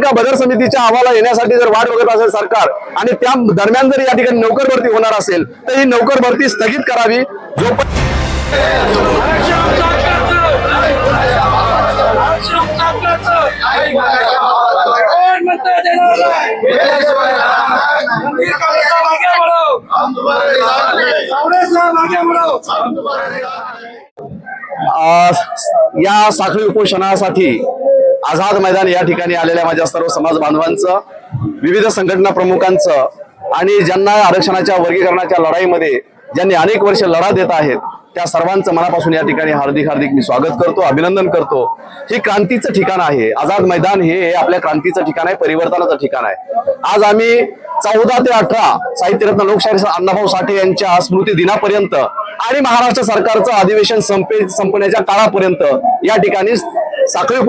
जर का बदर समितीच्या अहवाला येण्यासाठी जर वाट बघत असेल सरकार आणि त्या दरम्यान जर या ठिकाणी नोकर भरती होणार असेल तर ही नोकर भरती स्थगित करावी. या साखळी उपोषणासाठी आझाद मैदान या ठिकाणी आलेल्या माझ्या सर्व समाज बांधवांचं विविध संघटना प्रमुखांचं आणि ज्यांना आरक्षणाच्या वर्गीकरणाच्या लढाईमध्ये ज्यांनी अनेक वर्ष लढा देत आहेत त्या सर्वांचं मनापासून या ठिकाणी हार्दिक हार्दिक मी स्वागत करतो अभिनंदन करतो. हे क्रांतीचं ठिकाण आहे. आझाद मैदान हे आपल्या क्रांतीचं ठिकाण आहे परिवर्तनाचं ठिकाण आहे. आज आम्ही चौदा ते अठरा साहित्यरत्न लोकशाही अण्णाभाऊ साठे यांच्या स्मृती दिनापर्यंत आणि महाराष्ट्र सरकारचं अधिवेशन संपे संपण्याच्या काळापर्यंत या ठिकाणी साखळी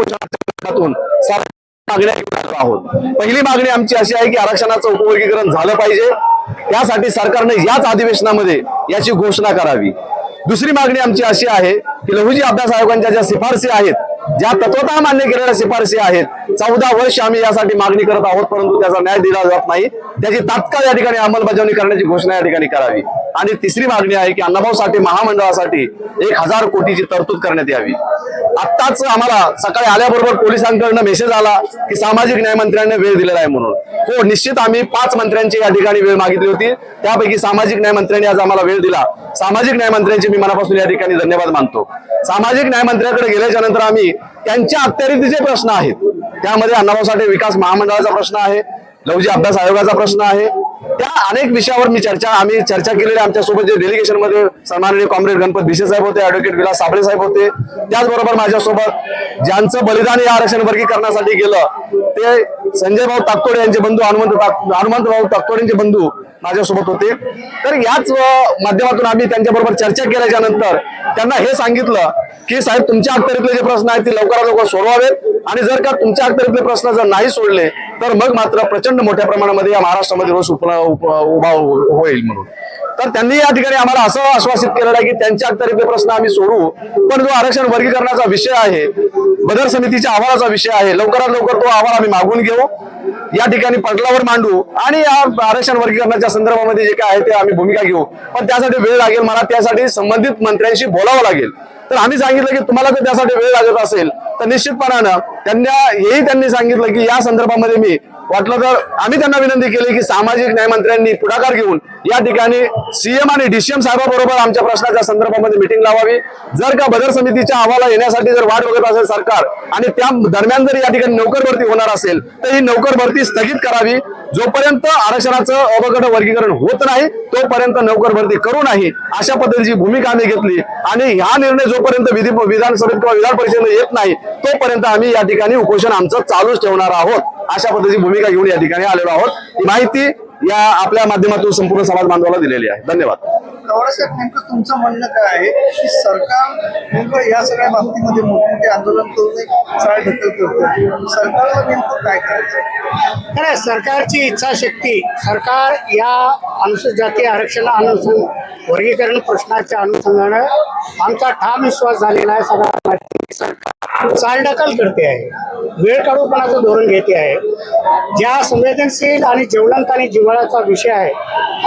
मागण्या घेऊन आलो आहोत. पहिली मागणी आमची अशी आहे की आरक्षणाचं उपवर्गीकरण झालं पाहिजे. त्यासाठी सरकारने याच अधिवेशनामध्ये याची घोषणा करावी. दुसरी मागणी आमची अशी आहे की लघुजी अभ्यास आयोगांच्या ज्या शिफारसी आहेत ज्या तत्वतः मान्य केलेल्या शिफारसी आहेत चौदा वर्ष आम्ही यासाठी मागणी करत आहोत परंतु त्याचा न्याय दिला जात नाही. त्याची तात्काळ या ठिकाणी अंमलबजावणी करण्याची घोषणा या ठिकाणी करावी. आणि तिसरी मागणी आहे की अण्णाभाऊ साठे महामंडळासाठी एक हजार कोटीची तरतूद करण्यात यावी. आत्ताच आम्हाला सकाळी आल्याबरोबर पोलिसांकडनं मेसेज आला की सामाजिक न्याय मंत्र्यांनी वेळ दिलेला आहे म्हणून. हो निश्चित आम्ही पाच मंत्र्यांची या ठिकाणी वेळ मागितली होती. त्यापैकी सामाजिक न्याय मंत्र्यांनी आज आम्हाला वेळ दिला. सामाजिक न्याय मंत्र्यांचे मी मनापासून या ठिकाणी धन्यवाद मानतो. सामाजिक न्याय मंत्र्याकडे गेल्याच्यानंतर आम्ही त्यांच्या अखत्यारीचे प्रश्न आहेत. त्यामध्ये अण्णाभाऊ साठे विकास महामंडळाचा प्रश्न आहे लवजी अभ्यास आयोगाचा प्रश्न आहे त्या अनेक विषयावर मी चर्चा आम्ही चर्चा केलेली आमच्यासोबत जे डेलिगेशनमध्ये सन्माननीय कॉम्रेड गणपत भिसे साहेब होते ऍडव्होकेट विलास साबळे साहेब होते. त्याचबरोबर माझ्यासोबत ज्यांचं बलिदान या आरक्षण वर्गीकरणासाठी गेलं ते संजय भाऊ ताकतोडे यांचे बंधू हनुमंत हनुमंत भाऊ ताकतोडेंचे बंधू माझ्यासोबत होते. तर याच माध्यमातून आम्ही त्यांच्याबरोबर चर्चा केल्याच्यानंतर त्यांना हे सांगितलं की साहेब तुमच्या अखत्यारीतले जे प्रश्न आहेत ते लवकरात लवकर सोडवावेत आणि जर का तुमच्या अखत्यारीतले प्रश्न जर नाही सोडले तर मग मात्र प्रचंड मोठ्या प्रमाणामध्ये या महाराष्ट्रामध्ये रोष उप- उभा हो- होईल म्हणून. तर त्यांनी या ठिकाणी आम्हाला असं आश्वासित केलेलं आहे की त्यांच्या अखत्यारीतले प्रश्न आम्ही सोडू पण जो आरक्षण वर्गीकरणाचा विषय आहे बदर समितीच्या अहवालाचा विषय आहे लवकरात लवकर तो अहवाल आम्ही मागून घेऊ. या ठिकाणी पटलावर मांडू आणि या आरक्षण वर्गीकरणाच्या संदर्भामध्ये जे काय आहे ते आम्ही भूमिका घेऊ. पण त्यासाठी वेळ लागेल मला त्यासाठी संबंधित मंत्र्यांशी बोलावं लागेल. तर आम्ही सांगितलं की तुम्हाला जर त्यासाठी वेळ लागत असेल तर निश्चितपणानं त्यांना हेही त्यांनी सांगितलं की या संदर्भामध्ये मी वाटलं तर आम्ही त्यांना विनंती केली की सामाजिक न्यायमंत्र्यांनी पुढाकार घेऊन या ठिकाणी सीएम आणि डीसीएम साहेबाबरोबर आमच्या प्रश्नाच्या संदर्भामध्ये मिटिंग लावावी. जर का बदर समितीच्या अहवाला येण्यासाठी जर वाट बघत असेल सरकार आणि त्या दरम्यान जर या ठिकाणी नोकर भरती होणार असेल तर ही नोकर भरती स्थगित करावी. जोपर्यंत आरक्षणाचं अवघड वर्गीकरण होत नाही तोपर्यंत नोकर भरती करू नाही अशा पद्धतीची भूमिका आम्ही घेतली. आणि हा निर्णय जोपर्यंत विधी विधानसभेत किंवा विधान परिषदेमध्ये येत नाही तोपर्यंत आम्ही या ठिकाणी उपोषण आमचं चालूच ठेवणार आहोत. अशा पद्धतीची भूमिका घेऊन या ठिकाणी आलेलो आहोत. माहिती या आपल्या माध्यमातून संपूर्ण समाज बांधवाला दिलेली आहे. धन्यवाद. साहेब नेमकं तुमचं म्हणणं काय आहे की सरकार नेमकं या सगळ्या बाबतीमध्ये मोठमोठे आंदोलन करून चाळ ढकल करतं सरकारला नेमकं काय करायचं? नाही सरकारची इच्छाशक्ती सरकार या अनुसूचित जाती आरक्षण अनुसंग वर्गीकरण प्रश्नाच्या अनुषंगानं आमचा ठाम विश्वास झालेला आहे सगळा चालढकल करते आहे. वेळ काढूपणाचं धोरण घेते आहे. ज्या संवेदनशील आणि ज्वलंत आणि जिव्हाळ्याचा विषय आहे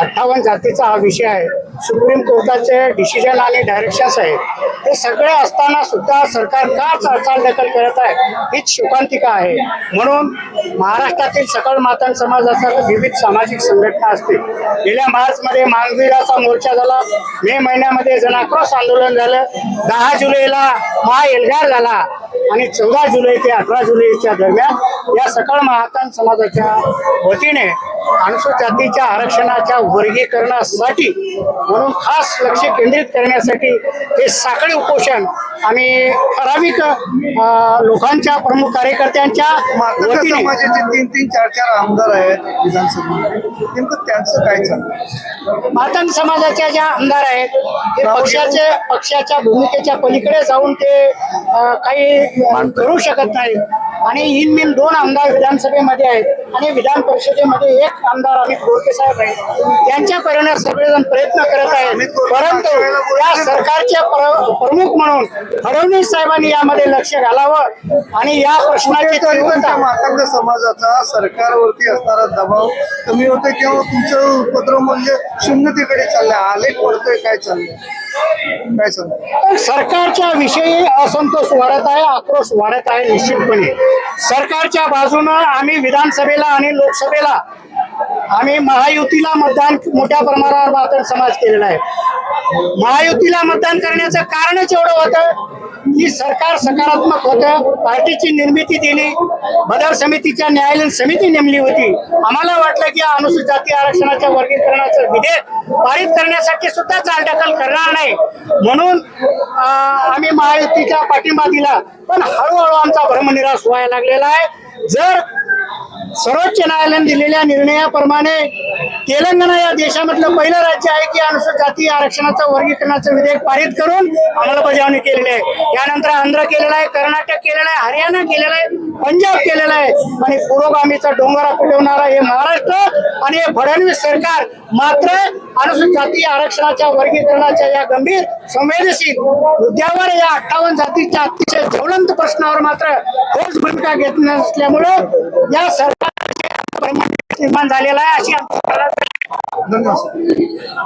अठ्ठावन्न जातीचा हा विषय आहे सुप्रीम कोर्टाचे डिसिजन आणि डायरेक्शन्स आहेत हे सगळे असताना सुद्धा सरकार का चालचाल दखल करत आहे हीच शोकांतिका आहे. म्हणून महाराष्ट्रातील सकल मातंग समाजाच्या विविध सामाजिक संघटना असतील. गेल्या मार्चमध्ये मानवीराचा मोर्चा झाला मे महिन्यामध्ये जनाक्रोश आंदोलन झालं दहा जुलैला महा एल्गार झाला आणि चौदा जुलै ते अठरा जुलैच्या दरम्यान या सकळ महातान समाजाच्या वतीने अनुसूचित जातीच्या आरक्षणाच्या वर्गीकरणासाठी म्हणून खास लक्ष केंद्रित करण्यासाठी हे साखळी उपोषण आम्ही ठराविक लोकांच्या प्रमुख कार्यकर्त्यांच्या समाजाचे तीन तीन चार चार आमदार आहेत विधानसभेमध्ये नेमकं त्यांचं काय चाललं मातंग समाजाच्या ज्या आमदार आहेत ते पक्षाचे पक्षाच्या भूमिकेच्या पलीकडे जाऊन ते काही करू शकत नाही आणि इन मिन दोन आमदार विधानसभेमध्ये आहेत आणि विधान परिषदेमध्ये एक आमदार अमित गोरके साहेब आहेत. त्यांच्यापर्यंत सगळेजण प्रयत्न करत आहेत. परंतु या सरकारचे प्र- प्रमुख म्हणून फडणवीस साहेबांनी यामध्ये लक्ष घालावं आणि या प्रश्नाची मातंग समाजाचा सरकारवरती असणारा दबाव कमी होतोय किंवा तुमचं उपद्रव म्हणजे शून्यतेकडे चाललंय आलेख पडतोय काय चाललंय? काय सरकारच्या विषयी असंतोष वाढत आहे आक्रोश वाढत आहे निश्चितपणे. सरकारच्या बाजूनं आम्ही विधानसभेला आणि लोकसभेला आम्ही महायुतीला मतदान मोठ्या प्रमाणावर मात्र समाज केलेला आहे. महायुतीला मतदान करण्याचं कारणच एवढं होतं की सरकार सकारात्मक होतं. पार्टीची निर्मिती दिली. बदल समितीच्या न्यायालयीन समिती नेमली होती. आम्हाला वाटलं की अनुसूचित जाती आरक्षणाच्या वर्गीकरणाचं विधेयक पारित करण्यासाठी सुद्धा चालढकल करणार नाही. म्हणून आम्ही महायुतीचा पाठिंबा दिला. पण हळूहळू आमचा भ्रमनिराश व्हायला लागलेला आहे. जर सर्वोच्च न्यायालयाने दिलेल्या निर्णयाप्रमाणे तेलंगणा या देशामधलं पहिलं राज्य आहे की अनुसूचित जाती आरक्षणाचं वर्गीकरणाचं विधेयक पारित करून अंमलबजावणी केलेली आहे. यानंतर आंध्र केलेला आहे कर्नाटक केलेलं आहे हरियाणा केलेला आहे पंजाब केलेला आहे. आणि पुरोगामीचा डोंगरा पेटवणारा हे महाराष्ट्र आणि हे फडणवीस सरकार मात्र अनुसूचित जाती आरक्षणाच्या वर्गीकरणाच्या या गंभीर संवेदनशील मुद्द्यावर या अठ्ठावन्न जातीच्या अतिशय ज्वलंत प्रश्नावर मात्र ठोस भूमिका घेत नसल्यामुळं या सरकार निर्माण झालेला आहे अशी आमची धन्यवाद